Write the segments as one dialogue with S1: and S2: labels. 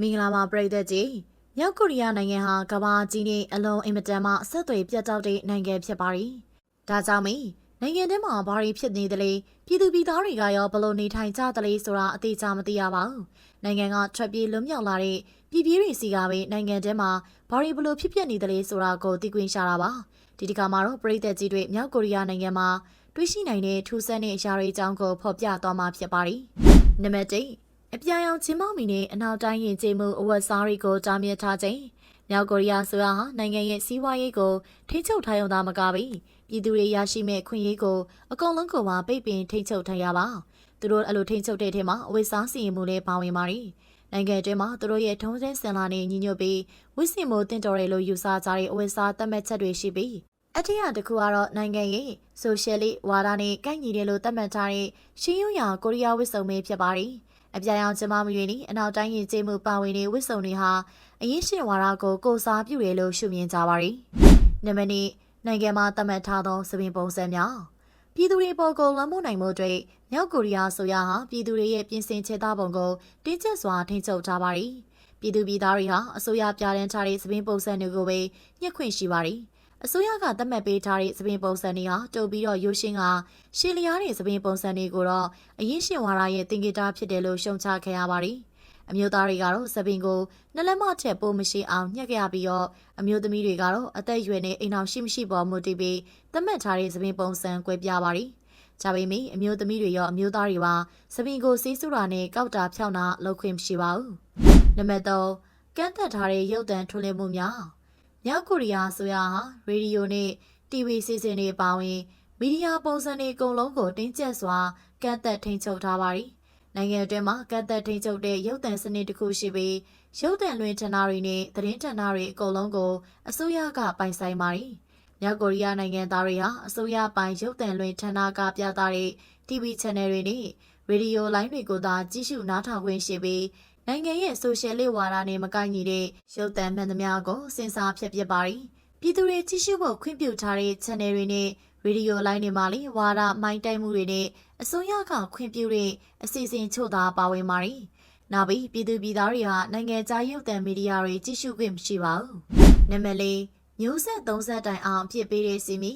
S1: မင်္ဂလာပါပရိသတ်ကြီးမြောက်ကိုရီးယားနိုင်ငံဟာကမ္ဘာကြီးနဲ့အလုံးအင်မတန်မှဆက်သွယ်ပြတ်တောက်တဲ့နိုင်ငံဖြစ်ပါရီဒါကြောင့်မင်းနိုင်ငံထဲမှာဘာတွေဖြစ်နေသလဲပြည်သူပြည်သားတွေကရောဘလို့နေထိုင်ကြသလဲဆိုတာအသေးချာမသိရပါဘူးနိုင်ငံကထွက်ပြေးလွတ်မြောက်လာတဲ့ပြည်ပြည်တွေစီကပဲနိုင်ငံထဲမှာဘာတွေဘလို့ဖြစ်ဖြစ်နေသလဲဆိုတာကိုသိခွင့်ရှာတာပါဒီဒီကမှာတော့ပရိသတ်ကြီးတွေမြောက်ကိုရီးယားနိုင်ငံမှာတွေ့ရှိနိုင်တဲ့ထူးဆန်းတဲ့အရာတွေအကြောင်းကိုဖော်ပြသွားမှာဖြစ်ပါရီနံပါတ်1 အပြာရောင်ချင်းမောင်မီနဲ့အနောက်တိုင်းရင်ကျေးမှုအဝတ်စားတွေကိုတားမြစ်ထားခြင်းမြောက်ကိုရီးယားဆိုရာဟာနိုင်ငံရဲ့စီးပွားရေးကိုထိန်းချုပ်ထားရုံသာမကပဲပြည်သူတွေရရှိမဲ့ခွင့်ရေးကိုအကုန်လုံးကိုပါပိတ်ပင်ထိန်းချုပ်ထားရပါသူတို့အဲ့လိုထိန်းချုပ်တဲ့ထဲမှာအဝတ်စားစီရင်မှုလည်းပါဝင်ပါတယ်နိုင်ငံအတွင်းမှာသူတို့ရဲ့ထုံးစံစံလာနဲ့ညီညွတ်ပြီးဝစ်စင်မှုတင်တော်တယ်လို့ယူဆကြတဲ့အဝတ်စားသတ်မှတ်ချက်တွေရှိပြီးအထက်ရတစ်ခုကတော့နိုင်ငံရဲ့ဆိုရှယ်လစ်ဝါဒနဲ့ကိုက်ညီတယ်လို့သတ်မှတ်ထားတဲ့ရှင်းရုံရကိုရီးယားဝစ်စုံပဲဖြစ်ပါတယ်။ အပြာရောင်ကျမမတွေနဲ့အနောက်တိုင်းရင်ကျေးမှုပါဝင်တဲ့ဝစ်စုံတွေဟာအရင်ရှင်ဝါဒကိုကိုစားပြုတယ်လို့ရှုမြင်ကြပါတယ်။နံပါတ်2နိုင်ငံမှာသတ်မှတ်ထားသောသပင်ပုံစံများပြည်သူတွေပေါ်ကိုလွှမ်းမိုးနိုင်မှုတွေမြောက်ကိုရီးယားဆိုရဟာပြည်သူတွေရဲ့ပြင်ဆင်ခြေသားပုံကိုတင်းကျပ်စွာထိန်းချုပ်ထားပါတယ်။ပြည်သူပြည်သားတွေဟာအစိုးရပြဋ္ဌာန်းထားတဲ့သပင်ပုံစံတွေကိုပဲညှက်ခွင့်ရှိပါတယ်။ အစိုးရကသတ်မှတ်ပေးထားတဲ့သပင်ပုံစံတွေဟာတုပ်ပြီးတော့ရိုးရှင်းကရှည်လျားတဲ့သပင်ပုံစံတွေကိုတော့အရင်ရှင်ဝါဒရဲ့တင်ကြတာဖြစ်တယ်လို့ရှုံချခဲ့ရပါတယ်။အမျိုးသားတွေကတော့သပင်ကိုနှလက်မထက်ပိုမရှိအောင်ညှက်ကြရပြီးတော့အမျိုးသမီးတွေကတော့အသက်အရွယ်နဲ့အိမ်အောင်ရှိမရှိပေါ်မူတည်ပြီးသတ်မှတ်ထားတဲ့သပင်ပုံစံကွဲပြားပါတယ်။ဒါပေမဲ့အမျိုးသမီးတွေရောအမျိုးသားတွေပါသပင်ကိုစီးဆူတာနဲ့ကောက်တာဖြောင်းတာလုပ်ခွင့်မရှိပါဘူး။နံပါတ်3ကန့်သက်ထားတဲ့ရုပ်သံထုတ်လွှင့်မှုများ မြောက်ကိုရီးယားဆိုရာဟာရေဒီယိုနဲ့ TV စီစဉ်တွေပါဝင်မီဒီယာပုံစံတွေအကုန်လုံးကိုတင်းကျပ်စွာကန့်သက်ထိန်းချုပ်ထားပါတယ်။နိုင်ငံအတွင်းမှာကန့်သက်ထိန်းချုပ်တဲ့ရုပ်သံစနစ်တစ်ခုရှိပြီးရုပ်သံလွှင့်ဌာနတွေနဲ့သတင်းဌာနတွေအကုန်လုံးကိုအစိုးရကပိုင်ဆိုင်ပါတယ်။မြောက်ကိုရီးယားနိုင်ငံသားတွေဟာအစိုးရပိုင်ရုပ်သံလွှင့်ဌာနကပြသတဲ့ TV channel တွေနဲ့ရေဒီယိုလိုင်းတွေကိုသာကြည့်ရှုနားထောင်ခွင့်ရှိပြီး နိုင်ငံရဲ့ဆိုရှယ်လစ်ဝါဒနဲ့မကိုက်ညီတဲ့ရုပ်သံမှန်သမျှကိုစင်စားဖြစ်ပစ်ပါတယ်။ပြည်သူတွေကြည့်ရှုဖို့ခွင့်ပြုထားတဲ့ channel တွေနဲ့ရေဒီယိုလိုင်းတွေမှာလည်းဝါဒမိုင်းတိုက်မှုတွေနဲ့အစိုးရကခွင့်ပြုတဲ့အစီအစဉ်ချို့သာပါဝင်ပါတယ်။နောက်ပြီးပြည်သူပြည်သားတွေဟာနိုင်ငံခြားရုပ်သံမီဒီယာတွေကြည့်ရှုခွင့်မရှိပါဘူး။နံပါတ်၄မျိုးဆက်30တိုင်အောင်အပြစ်ပေးတဲ့စီမီ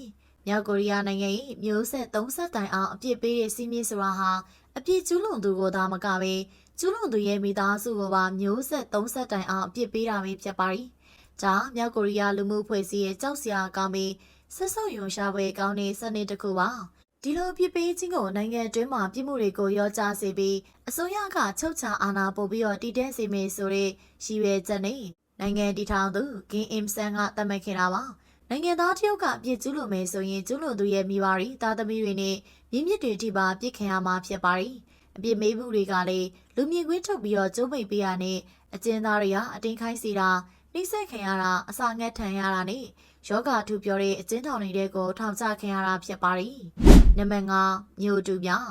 S1: မြောက်ကိုရီးယားနိုင်ငံ၏မျိုးဆက်30တိုင်အောင်အပြစ်ပေးတဲ့စီမီဆိုတာဟာအပြစ်ကျူးလွန်သူကိုသာမကပဲ ကျူးလွန်သူရဲ့မိသားစုကိုပါမျိုးဆက်30တိုင်အောင်အပြစ်ပေးတာပဲဖြစ်ပါရီ။ဒါမြောက်ကိုရီးယားလူမှုဖွဲ့စည်းရဲ့ကြောက်စရာကောင်းပြီးဆက်ဆုပ်ယုံရှာပွဲကောင်းတဲ့စနစ်တစ်ခုပါ။ဒီလိုပြစ်ပေးခြင်းကိုနိုင်ငံတွင်းမှာပြစ်မှုတွေကိုရောကြားစေပြီးအစိုးရကချုပ်ချအာဏာပို့ပြီးတော့တည်တဲ့စီမေဆိုတဲ့ရည်ရွယ်ချက်နဲ့နိုင်ငံတည်ထောင်သူဂင်အင်ဆန်ကသတ်မှတ်ခဲ့တာပါ။နိုင်ငံသားတယောက်ကအပြစ်ကျူးလွန်မယ်ဆိုရင်ကျူးလွန်သူရဲ့မိဘတွေသားသမီးတွေနဲ့မြင့်မြင့်တွေထိပါပြစ်ခံရမှာဖြစ်ပါရီ။ အပြစ်မေးမှုတွေကလည်းလူမြင်ကွင်းထုတ်ပြီးတော့ကျုံးမိတ်ပေးရနဲ့အကျဉ်းသားတွေဟာအတင်းခိုင်းစီတာနှိမ့်ဆက်ခံရတာအစာငတ်ထန်ရတာနဲ့ယောဂထူပြောတဲ့အကျဉ်းထောင်တွေကိုထောင်ချခံရတာဖြစ်ပါရီ။နံပါတ်5မြို့တူများ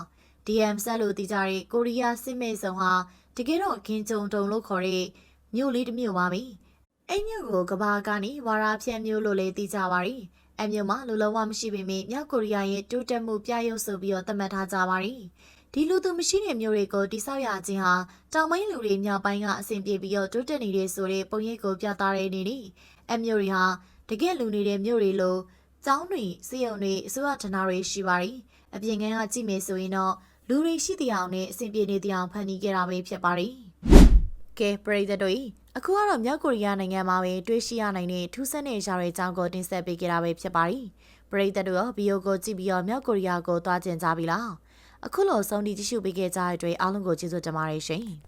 S1: DM ဆက်လို့တည်ကြတဲ့ကိုရီးယားစစ်မေဆောင်ဟာတကယ်တော့ခင်ကြုံတုံလို့ခေါ်တဲ့မြို့လေးတစ်မြို့ပါပဲ။အဲ့မြို့ကိုကဘာကနေဝါရာဖြန့်မြို့လို့လည်းတည်ကြပါရီ။အဲ့မြို့မှာလူလုံးဝမရှိပေမဲ့မြောက်ကိုရီးယားရဲ့တိုးတက်မှုပြရုပ်ဆိုပြီးတော့သတ်မှတ်ထားကြပါရီ။ ဒီလူသူမရှိတဲ့မျိုးတွေကိုတိဆောက်ရခြင်းဟာတောင်ပိုင်းလူတွေမြောက်ပိုင်းကအဆင်ပြေပြီးတော့တိုးတက်နေတဲ့ဆိုတဲ့ပုံရိပ်ကိုပြသတဲ့အနေနဲ့အမျိုးတွေဟာတကယ်လူနေတဲ့မျိုးတွေလို့ကျောင်းတွေစီယုံတွေအစိုးရဌာနတွေရှိပါတယ်။အပြင်ကန်းကကြည့်မယ်ဆိုရင်တော့လူတွေရှိတဲ့အောင်နဲ့အဆင်ပြေနေတဲ့အောင်ဖန်တီးခဲ့တာပဲဖြစ်ပါတယ်။ကဲပရိသတ်တို့အခုကတော့မြောက်ကိုရီးယားနိုင်ငံမှာပဲတွေ့ရှိရနိုင်တဲ့ထူးဆန်းတဲ့ရာတွေအကြောင်းကိုတင်ဆက်ပေးခဲ့တာပဲဖြစ်ပါတယ်။ပရိသတ်တို့ရောဗီဒီယိုကိုကြည့်ပြီးတော့မြောက်ကိုရီးယားကိုသွားကျင်ကြပြီလား။ အခုလိုဆုံးဖြတ်ကြည့်ရှုပေးခဲ့ကြတဲ့အတွက်အားလုံးကိုကျေးဇူးတင်ပါတယ်ရှင်